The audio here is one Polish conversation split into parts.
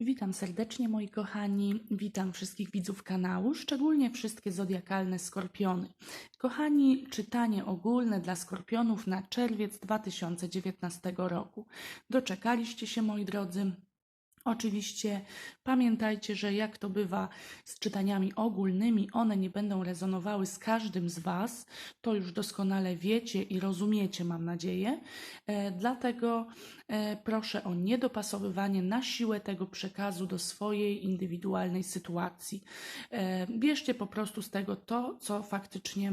Witam serdecznie moi kochani, witam wszystkich widzów kanału, szczególnie wszystkie zodiakalne skorpiony. Kochani, czytanie ogólne dla skorpionów na czerwiec 2019 roku. Doczekaliście się moi drodzy. Oczywiście pamiętajcie, że jak to bywa z czytaniami ogólnymi, one nie będą rezonowały z każdym z Was. To już doskonale wiecie i rozumiecie, mam nadzieję. E, dlatego e, proszę o niedopasowywanie na siłę tego przekazu do swojej indywidualnej sytuacji. E, bierzcie po prostu z tego to, co faktycznie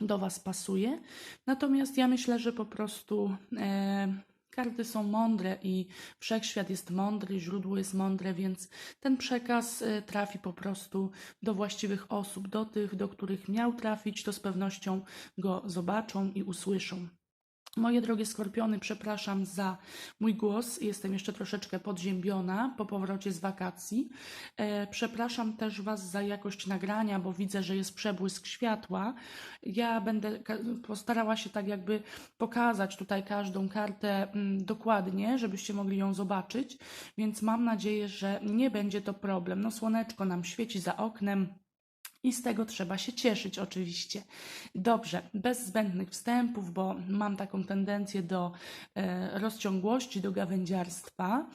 do Was pasuje. Natomiast ja myślę, że po prostu. E, Karty są mądre i wszechświat jest mądry, źródło jest mądre, więc ten przekaz y, trafi po prostu do właściwych osób, do tych, do których miał trafić, to z pewnością go zobaczą i usłyszą. Moje drogie skorpiony, przepraszam za mój głos. Jestem jeszcze troszeczkę podziębiona po powrocie z wakacji. E, przepraszam też Was za jakość nagrania, bo widzę, że jest przebłysk światła. Ja będę postarała się tak jakby pokazać tutaj każdą kartę mm, dokładnie, żebyście mogli ją zobaczyć, więc mam nadzieję, że nie będzie to problem. No, słoneczko nam świeci za oknem. I z tego trzeba się cieszyć, oczywiście. Dobrze, bez zbędnych wstępów, bo mam taką tendencję do e, rozciągłości, do gawędziarstwa.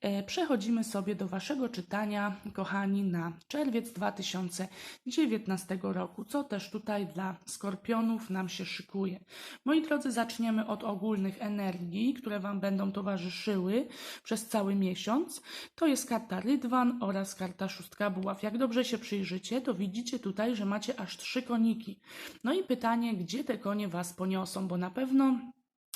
E, przechodzimy sobie do Waszego czytania, kochani, na czerwiec 2019 roku, co też tutaj dla skorpionów nam się szykuje. Moi drodzy, zaczniemy od ogólnych energii, które Wam będą towarzyszyły przez cały miesiąc. To jest karta Rydwan oraz karta Szóstka Buław. Jak dobrze się przyjrzycie, to widzicie tutaj, że macie aż trzy koniki. No i pytanie, gdzie te konie Was poniosą, bo na pewno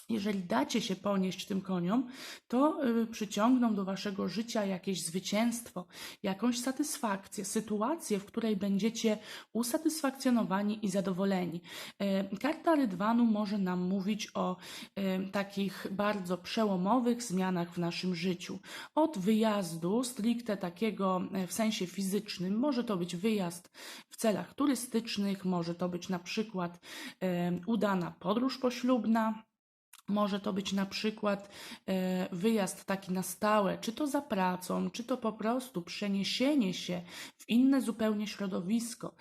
jeżeli dacie się ponieść tym koniom, to y, przyciągną do waszego życia jakieś zwycięstwo, jakąś satysfakcję, sytuację, w której będziecie usatysfakcjonowani i zadowoleni. E, Karta Rydwanu może nam mówić o e, takich bardzo przełomowych zmianach w naszym życiu. Od wyjazdu, stricte takiego e, w sensie fizycznym, może to być wyjazd w celach turystycznych, może to być na przykład udana podróż poślubna. Może to być na przykład e, wyjazd taki na stałe, czy to za pracą, czy to po prostu przeniesienie się w inne zupełnie środowisko,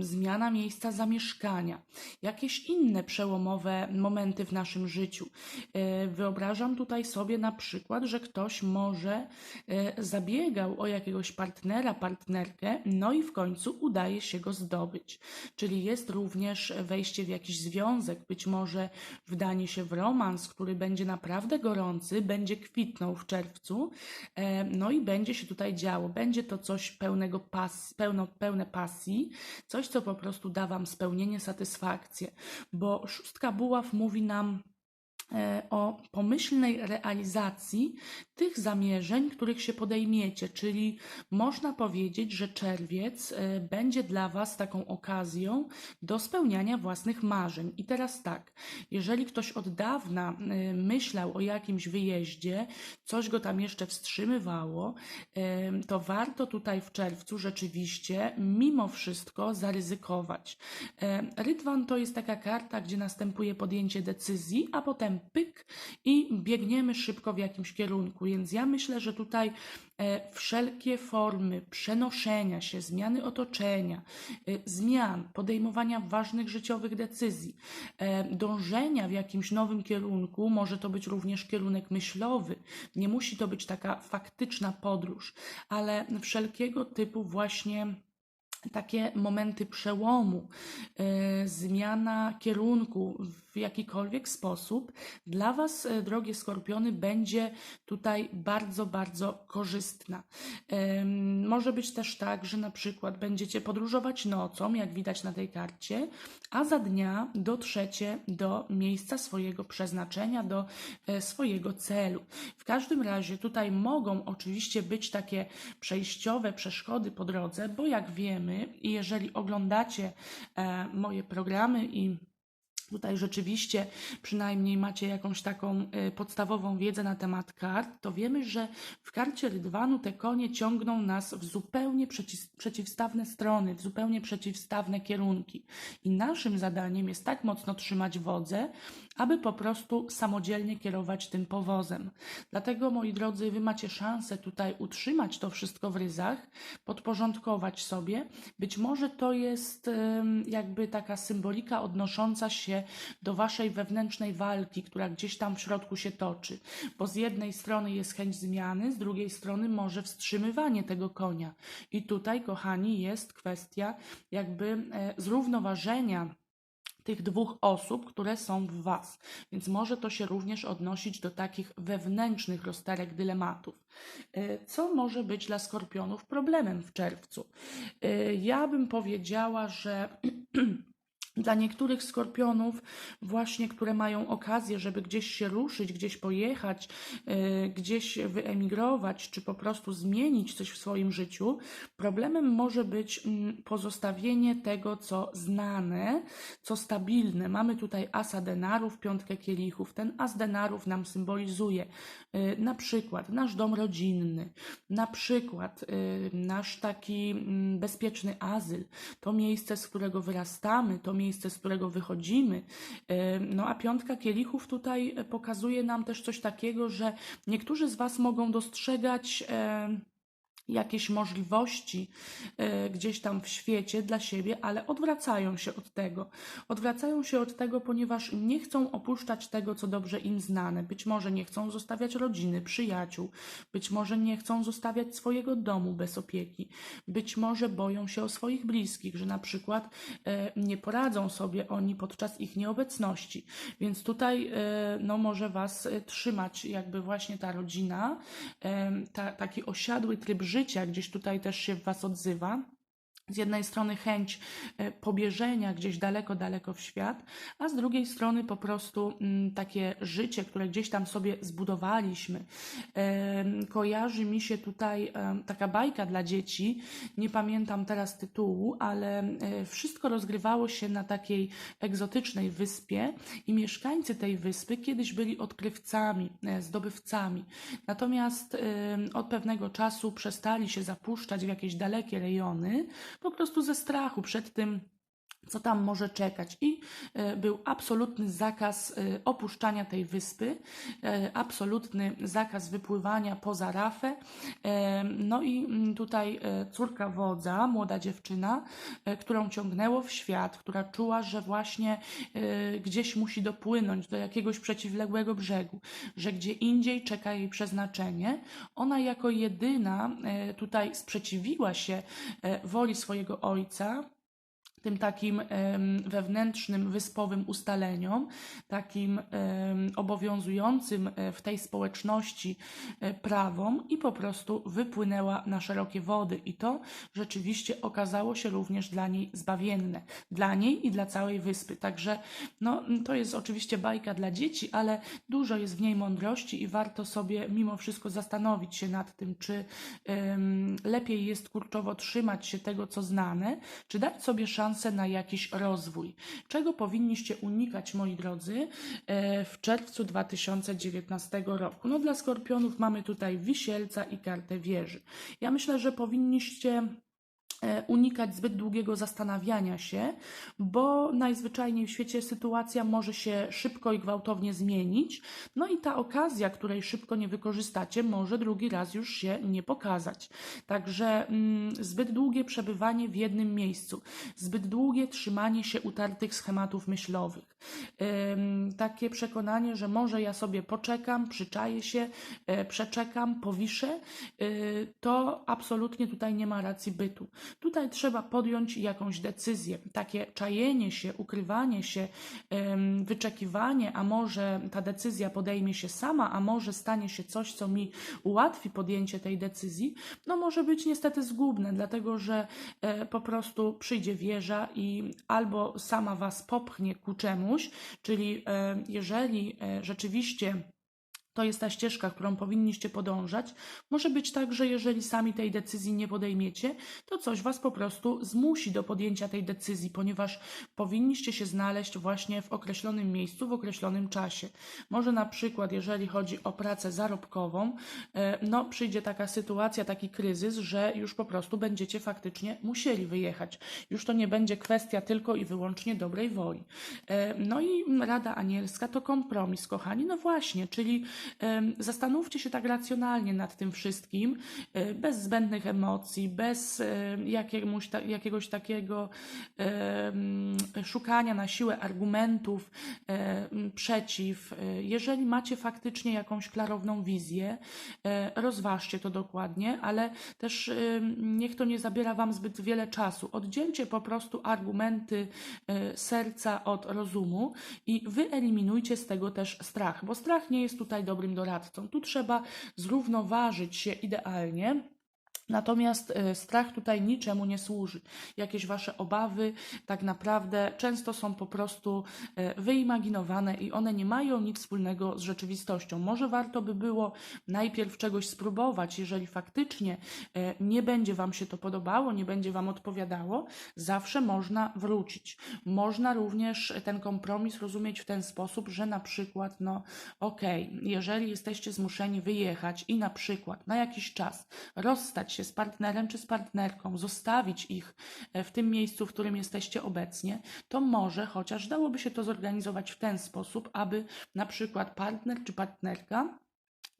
zmiana miejsca zamieszkania, jakieś inne przełomowe momenty w naszym życiu. E, Wyobrażam tutaj sobie na przykład, że ktoś może e, zabiegał o jakiegoś partnera, partnerkę, no i w końcu udaje się go zdobyć. Czyli jest również wejście w jakiś związek, być może się w romans, który będzie naprawdę gorący, będzie kwitnął w czerwcu, e, no i będzie się tutaj działo. Będzie to coś pełnego pas, pełno, pełne pasji, coś, co po prostu da Wam spełnienie, satysfakcję, bo szóstka buław mówi nam, o pomyślnej realizacji tych zamierzeń, których się podejmiecie, czyli można powiedzieć, że czerwiec e, będzie dla Was taką okazją do spełniania własnych marzeń. I teraz tak, jeżeli ktoś od dawna e, myślał o jakimś wyjeździe, coś go tam jeszcze wstrzymywało, e, to warto tutaj w czerwcu rzeczywiście mimo wszystko zaryzykować. E, Rydwan to jest taka karta, gdzie następuje podjęcie decyzji, a potem pyk i biegniemy szybko w jakimś kierunku. Więc ja myślę, że tutaj e, wszelkie formy przenoszenia się, zmiany otoczenia, e, zmian, podejmowania ważnych życiowych decyzji, e, dążenia w jakimś nowym kierunku, może to być również kierunek myślowy, nie musi to być taka faktyczna podróż, ale wszelkiego typu właśnie takie momenty przełomu, e, zmiana kierunku w jakikolwiek sposób dla Was, e, drogie skorpiony, będzie tutaj bardzo, bardzo korzystna. Może być też tak, że na przykład będziecie podróżować nocą, jak widać na tej karcie, a za dnia dotrzecie do miejsca swojego przeznaczenia, do e, swojego celu. W każdym razie tutaj mogą oczywiście być takie przejściowe przeszkody po drodze, bo jak wiemy, i jeżeli oglądacie e, moje programy i tutaj rzeczywiście przynajmniej macie jakąś taką e, podstawową wiedzę na temat kart, to wiemy, że w karcie Rydwanu te konie ciągną nas w zupełnie przeciw, przeciwstawne strony, w zupełnie przeciwstawne kierunki. I naszym zadaniem jest tak mocno trzymać wodze, aby po prostu samodzielnie kierować tym powozem. Dlatego, moi drodzy, wy macie szansę tutaj utrzymać to wszystko w ryzach, podporządkować sobie. Być może to jest jakby taka symbolika odnosząca się do waszej wewnętrznej walki, która gdzieś tam w środku się toczy. Bo z jednej strony jest chęć zmiany, z drugiej strony może wstrzymywanie tego konia. I tutaj, kochani, jest kwestia jakby e, zrównoważenia tych dwóch osób, które są w Was. Więc może to się również odnosić do takich wewnętrznych rozterek dylematów. E, Co może być dla skorpionów problemem w czerwcu? E, Ja bym powiedziała, że. Dla niektórych skorpionów, właśnie które mają okazję, żeby gdzieś się ruszyć, gdzieś pojechać, e, gdzieś wyemigrować, czy po prostu zmienić coś w swoim życiu, problemem może być mm, pozostawienie tego, co znane, co stabilne. Mamy tutaj asa denarów, piątkę kielichów. Ten as denarów nam symbolizuje y, na przykład nasz dom rodzinny, na przykład y, nasz taki mm, bezpieczny azyl, to miejsce, z którego wyrastamy, to miejsce, z którego wychodzimy. Y, No a piątka kielichów tutaj pokazuje nam też coś takiego, że niektórzy z Was mogą dostrzegać. Jakieś możliwości e, gdzieś tam w świecie dla siebie, ale odwracają się od tego. Odwracają się od tego, ponieważ nie chcą opuszczać tego, co dobrze im znane. Być może nie chcą zostawiać rodziny, przyjaciół, być może nie chcą zostawiać swojego domu bez opieki, być może boją się o swoich bliskich, że na przykład e, nie poradzą sobie oni podczas ich nieobecności. Więc tutaj e, no, może Was trzymać jakby właśnie ta rodzina, ta, taki osiadły tryb życia gdzieś tutaj też się w Was odzywa. Z jednej strony chęć e, pobieżenia gdzieś daleko, daleko w świat, a z drugiej strony po prostu mm, takie życie, które gdzieś tam sobie zbudowaliśmy. Kojarzy mi się tutaj taka bajka dla dzieci, nie pamiętam teraz tytułu, ale wszystko rozgrywało się na takiej egzotycznej wyspie i mieszkańcy tej wyspy kiedyś byli odkrywcami, e, zdobywcami. Natomiast od pewnego czasu przestali się zapuszczać w jakieś dalekie rejony, po prostu ze strachu przed tym, co tam może czekać. I e, był absolutny zakaz e, opuszczania tej wyspy, e, absolutny zakaz wypływania poza rafę. No i mm, tutaj córka wodza, młoda dziewczyna, którą ciągnęło w świat, która czuła, że właśnie gdzieś musi dopłynąć do jakiegoś przeciwległego brzegu, że gdzie indziej czeka jej przeznaczenie. Ona jako jedyna tutaj sprzeciwiła się woli swojego ojca, tym takim wewnętrznym, wyspowym ustaleniom, takim obowiązującym e, w tej społeczności e, prawom i po prostu wypłynęła na szerokie wody. I to rzeczywiście okazało się również dla niej zbawienne. Dla niej i dla całej wyspy. Także no, to jest oczywiście bajka dla dzieci, ale dużo jest w niej mądrości i warto sobie mimo wszystko zastanowić się nad tym, czy em, lepiej jest kurczowo trzymać się tego, co znane, czy dać sobie szansę na jakiś rozwój. Czego powinniście unikać, moi drodzy, e, w czerwcu 2019 roku? No dla skorpionów mamy tutaj wisielca i kartę wieży. Ja myślę, że powinniście unikać zbyt długiego zastanawiania się, bo najzwyczajniej w świecie sytuacja może się szybko i gwałtownie zmienić. No i ta okazja, której szybko nie wykorzystacie, może drugi raz już się nie pokazać. Także mm, zbyt długie przebywanie w jednym miejscu, zbyt długie trzymanie się utartych schematów myślowych, Ym, takie przekonanie, że może ja sobie poczekam, przyczaję się, e, przeczekam, powiszę, y, to absolutnie tutaj nie ma racji bytu. Tutaj trzeba podjąć jakąś decyzję. Takie czajenie się, ukrywanie się, wyczekiwanie, a może ta decyzja podejmie się sama, a może stanie się coś, co mi ułatwi podjęcie tej decyzji, no może być niestety zgubne, dlatego że e, po prostu przyjdzie wieża i albo sama was popchnie ku czemuś, czyli e, jeżeli e, rzeczywiście to jest ta ścieżka, którą powinniście podążać. Może być tak, że jeżeli sami tej decyzji nie podejmiecie, to coś Was po prostu zmusi do podjęcia tej decyzji, ponieważ powinniście się znaleźć właśnie w określonym miejscu, w określonym czasie. Może na przykład, jeżeli chodzi o pracę zarobkową, e, no przyjdzie taka sytuacja, taki kryzys, że już po prostu będziecie faktycznie musieli wyjechać. Już to nie będzie kwestia tylko i wyłącznie dobrej woli. E, No i Rada Anielska to kompromis, kochani. No właśnie, czyli zastanówcie się tak racjonalnie nad tym wszystkim, e, bez zbędnych emocji, bez jakiegoś, ta, jakiegoś takiego szukania na siłę argumentów przeciw. E, Jeżeli macie faktycznie jakąś klarowną wizję, e, rozważcie to dokładnie, ale też niech to nie zabiera Wam zbyt wiele czasu. Oddzielcie po prostu argumenty serca od rozumu i wyeliminujcie z tego też strach, bo strach nie jest tutaj dobrym doradcą. Tu trzeba zrównoważyć się idealnie. Natomiast e, strach tutaj niczemu nie służy. Jakieś wasze obawy tak naprawdę często są po prostu e, wyimaginowane i one nie mają nic wspólnego z rzeczywistością. Może warto by było najpierw czegoś spróbować, jeżeli faktycznie e, nie będzie wam się to podobało, nie będzie wam odpowiadało, zawsze można wrócić. Można również ten kompromis rozumieć w ten sposób, że na przykład, no okej, jeżeli jesteście zmuszeni wyjechać i na przykład na jakiś czas rozstać się z partnerem czy z partnerką, zostawić ich e, w tym miejscu, w którym jesteście obecnie, to może chociaż dałoby się to zorganizować w ten sposób, aby na przykład partner czy partnerka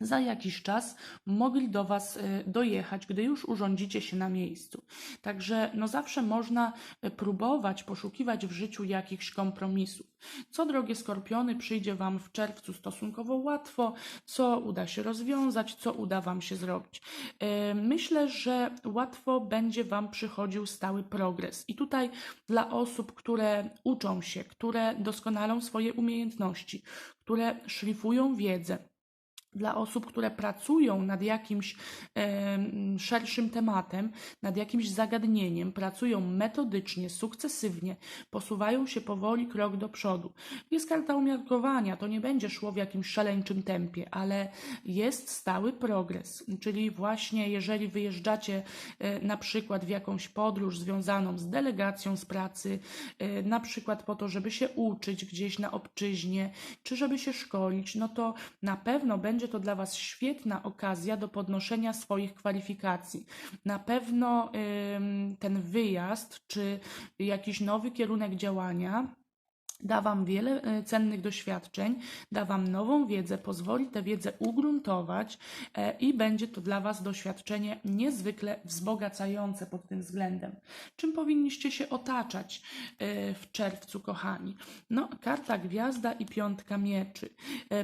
za jakiś czas mogli do Was y, dojechać, gdy już urządzicie się na miejscu. Także no zawsze można y, próbować poszukiwać w życiu jakichś kompromisów. Co drogie skorpiony przyjdzie Wam w czerwcu stosunkowo łatwo, co uda się rozwiązać, co uda Wam się zrobić. Y, Myślę, że łatwo będzie Wam przychodził stały progres. I tutaj dla osób, które uczą się, które doskonalą swoje umiejętności, które szlifują wiedzę, dla osób, które pracują nad jakimś szerszym tematem, nad jakimś zagadnieniem, pracują metodycznie, sukcesywnie, posuwają się powoli krok do przodu. Jest karta umiarkowania, to nie będzie szło w jakimś szaleńczym tempie, ale jest stały progres. Czyli właśnie jeżeli wyjeżdżacie e, na przykład w jakąś podróż związaną z delegacją z pracy, e, na przykład po to, żeby się uczyć gdzieś na obczyźnie, czy żeby się szkolić, no to na pewno będzie to dla Was świetna okazja do podnoszenia swoich kwalifikacji. Na pewno ten wyjazd, czy jakiś nowy kierunek działania da Wam wiele e, cennych doświadczeń, da Wam nową wiedzę, pozwoli tę wiedzę ugruntować e, i będzie to dla Was doświadczenie niezwykle wzbogacające pod tym względem. Czym powinniście się otaczać e, w czerwcu, kochani? No, karta gwiazda i piątka mieczy.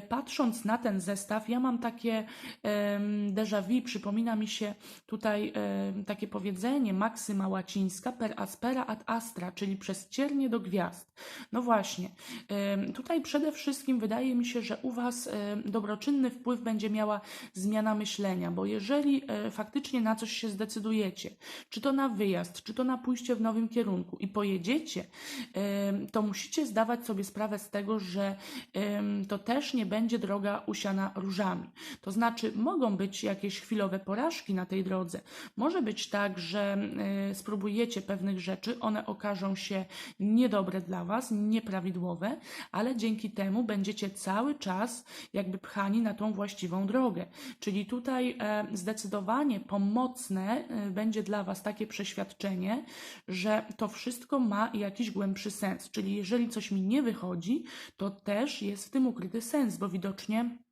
Patrząc na ten zestaw, ja mam takie déjà vu, przypomina mi się tutaj takie powiedzenie, maksyma łacińska per aspera ad astra, czyli przez ciernie do gwiazd. No właśnie, em, tutaj przede wszystkim wydaje mi się, że u Was dobroczynny wpływ będzie miała zmiana myślenia, bo jeżeli e, faktycznie na coś się zdecydujecie, czy to na wyjazd, czy to na pójście w nowym kierunku i pojedziecie, to musicie zdawać sobie sprawę z tego, że to też nie będzie droga usiana różami. To znaczy, mogą być jakieś chwilowe porażki na tej drodze. Może być tak, że spróbujecie pewnych rzeczy, one okażą się niedobre dla Was, nieprawidłowe, ale dzięki temu będziecie cały czas jakby pchani na tą właściwą drogę. Czyli tutaj e, zdecydowanie pomocne e, będzie dla Was takie przeświadczenie, że to wszystko ma jakiś głębszy sens. Czyli jeżeli coś mi nie wychodzi, to też jest w tym ukryty sens, bo widocznie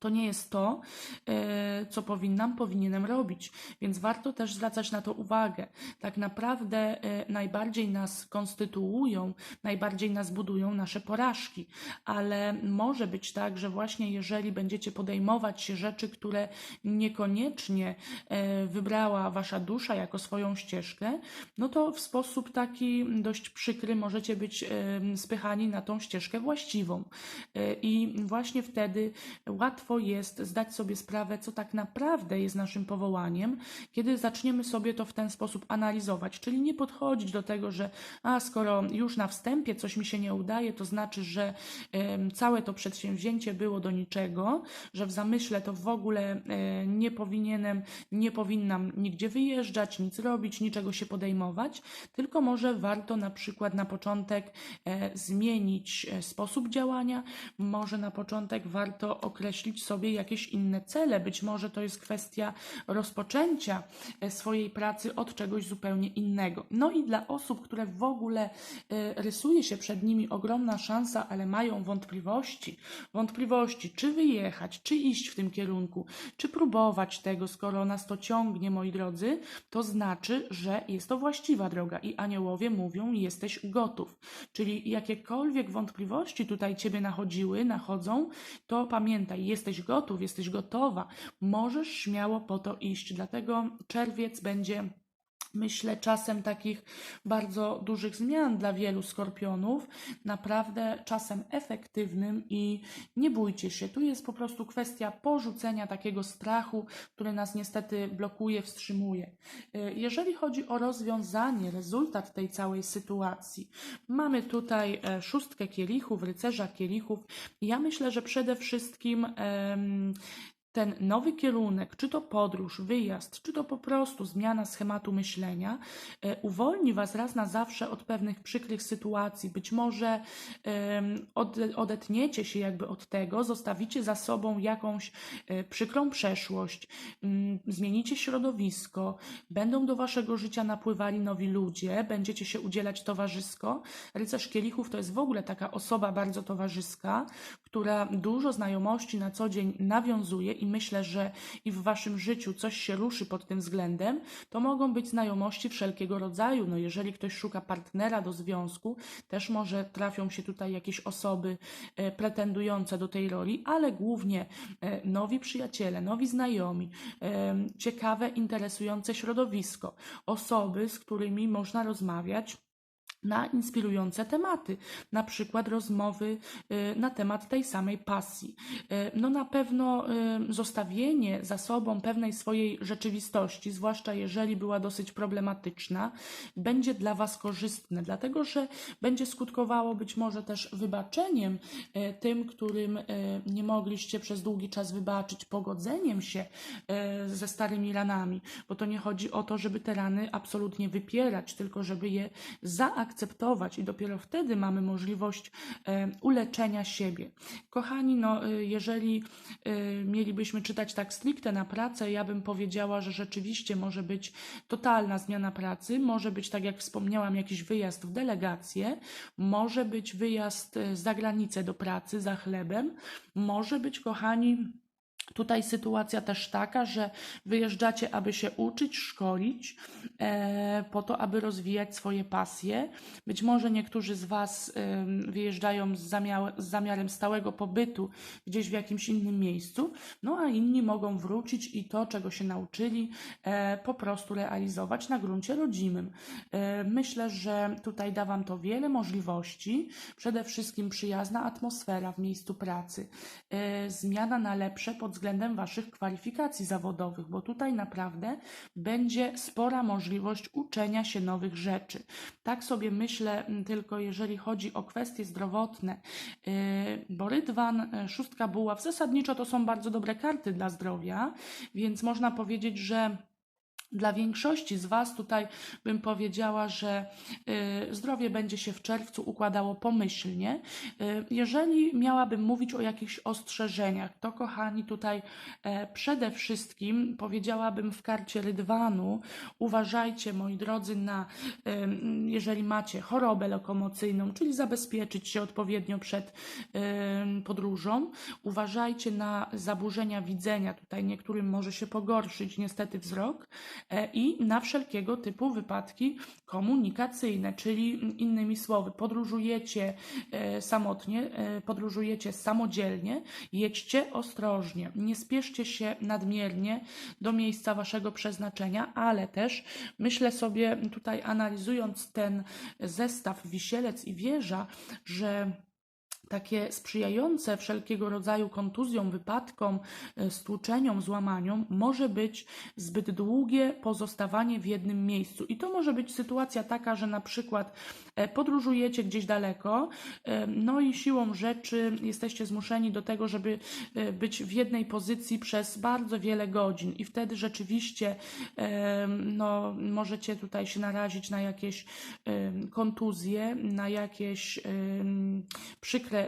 to nie jest to, e, co powinnam, powinienem robić, więc warto też zwracać na to uwagę. Tak naprawdę e, najbardziej nas konstytuują, najbardziej nas budują nasze porażki, ale może być tak, że właśnie jeżeli będziecie podejmować rzeczy, które niekoniecznie e, wybrała wasza dusza jako swoją ścieżkę, no to w sposób taki dość przykry możecie być spychani na tą ścieżkę właściwą. I właśnie wtedy łatwo łatwo jest zdać sobie sprawę, co tak naprawdę jest naszym powołaniem, kiedy zaczniemy sobie to w ten sposób analizować, czyli nie podchodzić do tego, że a skoro już na wstępie coś mi się nie udaje, to znaczy, że em, całe to przedsięwzięcie było do niczego, że w zamyśle to w ogóle e, nie powinienem, nie powinnam nigdzie wyjeżdżać, nic robić, niczego się podejmować, tylko może warto na przykład na początek e, zmienić e, sposób działania, może na początek warto określić sobie jakieś inne cele, być może to jest kwestia rozpoczęcia e, swojej pracy od czegoś zupełnie innego. No i dla osób, które w ogóle e, rysuje się przed nimi ogromna szansa, ale mają wątpliwości, wątpliwości, czy wyjechać, czy iść w tym kierunku, czy próbować tego, skoro nas to ciągnie, moi drodzy, to znaczy, że jest to właściwa droga i aniołowie mówią, jesteś gotów. Czyli jakiekolwiek wątpliwości tutaj ciebie nachodziły, nachodzą, to pamiętaj, jesteś gotów, jesteś gotowa, możesz śmiało po to iść. Dlatego czerwiec będzie myślę, czasem takich bardzo dużych zmian dla wielu skorpionów, naprawdę czasem efektywnym i nie bójcie się. Tu jest po prostu kwestia porzucenia takiego strachu, który nas niestety blokuje, wstrzymuje. Y, Jeżeli chodzi o rozwiązanie, rezultat tej całej sytuacji, mamy tutaj e, szóstkę kielichów, rycerza kielichów. Ja myślę, że przede wszystkim ten nowy kierunek, czy to podróż, wyjazd, czy to po prostu zmiana schematu myślenia, e, uwolni Was raz na zawsze od pewnych przykrych sytuacji. Być może ode- odetniecie się jakby od tego, zostawicie za sobą jakąś e, przykrą przeszłość, zmienicie środowisko, będą do Waszego życia napływali nowi ludzie, będziecie się udzielać towarzysko. Rycerz kielichów to jest w ogóle taka osoba bardzo towarzyska, która dużo znajomości na co dzień nawiązuje i myślę, że i w waszym życiu coś się ruszy pod tym względem, to mogą być znajomości wszelkiego rodzaju. No jeżeli ktoś szuka partnera do związku, też może trafią się tutaj jakieś osoby e, pretendujące do tej roli, ale głównie e, nowi przyjaciele, nowi znajomi, e, ciekawe, interesujące środowisko, osoby, z którymi można rozmawiać na inspirujące tematy, na przykład rozmowy y, na temat tej samej pasji. Y, No na pewno y, zostawienie za sobą pewnej swojej rzeczywistości, zwłaszcza jeżeli była dosyć problematyczna, będzie dla Was korzystne, dlatego że będzie skutkowało być może też wybaczeniem tym, którym nie mogliście przez długi czas wybaczyć, pogodzeniem się ze starymi ranami, bo to nie chodzi o to, żeby te rany absolutnie wypierać, tylko żeby je zaakceptować i dopiero wtedy mamy możliwość e, uleczenia siebie. Kochani, no, e, jeżeli e, mielibyśmy czytać tak stricte na pracę, ja bym powiedziała, że rzeczywiście może być totalna zmiana pracy, może być, tak jak wspomniałam, jakiś wyjazd w delegację, może być wyjazd za granicę do pracy za chlebem, może być, kochani, Tutaj sytuacja też taka, że wyjeżdżacie, aby się uczyć, szkolić, e, po to, aby rozwijać swoje pasje. Być może niektórzy z Was em, wyjeżdżają z, zamiar, z zamiarem stałego pobytu gdzieś w jakimś innym miejscu, no a inni mogą wrócić i to, czego się nauczyli, e, po prostu realizować na gruncie rodzimym. E, myślę, że tutaj da Wam to wiele możliwości. Przede wszystkim przyjazna atmosfera w miejscu pracy, e, zmiana na lepsze pod względem Waszych kwalifikacji zawodowych, bo tutaj naprawdę będzie spora możliwość uczenia się nowych rzeczy. Tak sobie myślę, tylko jeżeli chodzi o kwestie zdrowotne, yy, bo rydwan, e, szóstka buław, zasadniczo to są bardzo dobre karty dla zdrowia, więc można powiedzieć, że dla większości z Was tutaj bym powiedziała, że y, zdrowie będzie się w czerwcu układało pomyślnie. Y, jeżeli miałabym mówić o jakichś ostrzeżeniach, to kochani, tutaj e, przede wszystkim powiedziałabym w karcie rydwanu, uważajcie moi drodzy na, ym, jeżeli macie chorobę lokomocyjną, czyli zabezpieczyć się odpowiednio przed ym, podróżą, uważajcie na zaburzenia widzenia, tutaj niektórym może się pogorszyć niestety wzrok, e, i na wszelkiego typu wypadki komunikacyjne, czyli innymi słowy, podróżujecie e, samotnie, e, podróżujecie samodzielnie, jedźcie ostrożnie, nie spieszcie się nadmiernie do miejsca waszego przeznaczenia, ale też myślę sobie tutaj analizując ten zestaw wisielec i wieża, że takie sprzyjające wszelkiego rodzaju kontuzjom, wypadkom, e, stłuczeniom, złamaniom może być zbyt długie pozostawanie w jednym miejscu. I to może być sytuacja taka, że na przykład e, podróżujecie gdzieś daleko, e, no i siłą rzeczy jesteście zmuszeni do tego, żeby być w jednej pozycji przez bardzo wiele godzin i wtedy rzeczywiście no, możecie tutaj się narazić na jakieś kontuzje, na jakieś e,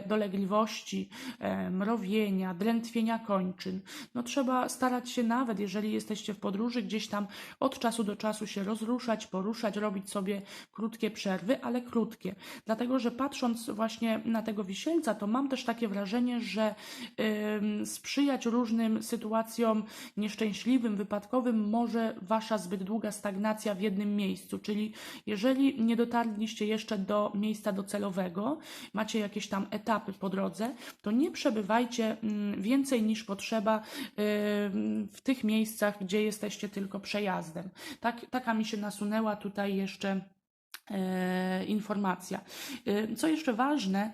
dolegliwości, e, mrowienia, drętwienia kończyn. No trzeba starać się nawet, jeżeli jesteście w podróży, gdzieś tam od czasu do czasu się rozruszać, poruszać, robić sobie krótkie przerwy, ale krótkie. Dlatego, że patrząc właśnie na tego wisielca, to mam też takie wrażenie, że ym, sprzyjać różnym sytuacjom nieszczęśliwym, wypadkowym może wasza zbyt długa stagnacja w jednym miejscu. Czyli jeżeli nie dotarliście jeszcze do miejsca docelowego, macie jakieś tam etapy po drodze, to nie przebywajcie mm, więcej niż potrzeba w tych miejscach, gdzie jesteście tylko przejazdem. Tak, taka mi się nasunęła tutaj jeszcze informacja. E, Co jeszcze ważne e,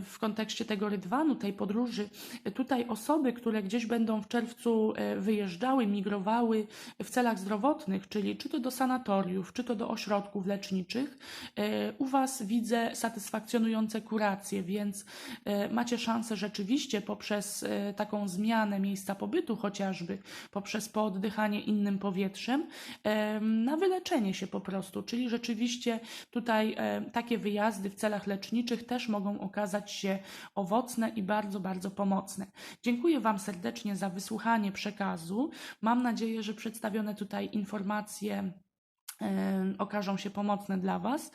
w kontekście tego rydwanu, tej podróży, e, tutaj osoby, które gdzieś będą w czerwcu e, wyjeżdżały, migrowały w celach zdrowotnych, czyli czy to do sanatoriów, czy to do ośrodków leczniczych, e, u Was widzę satysfakcjonujące kuracje, więc e, macie szansę rzeczywiście poprzez e, taką zmianę miejsca pobytu chociażby, poprzez pooddychanie innym powietrzem, e, na wyleczenie się po prostu, czyli rzeczywiście tutaj e, takie wyjazdy w celach leczniczych też mogą okazać się owocne i bardzo, bardzo pomocne. Dziękuję Wam serdecznie za wysłuchanie przekazu. Mam nadzieję, że przedstawione tutaj informacje okażą się pomocne dla Was.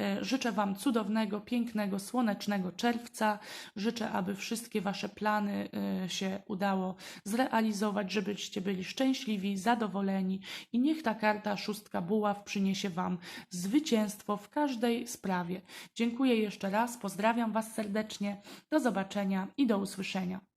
E, Życzę Wam cudownego, pięknego, słonecznego czerwca. Życzę, aby wszystkie Wasze plany e, się udało zrealizować, żebyście byli szczęśliwi, zadowoleni i niech ta karta szóstka buław przyniesie Wam zwycięstwo w każdej sprawie. Dziękuję jeszcze raz, pozdrawiam Was serdecznie, do zobaczenia i do usłyszenia.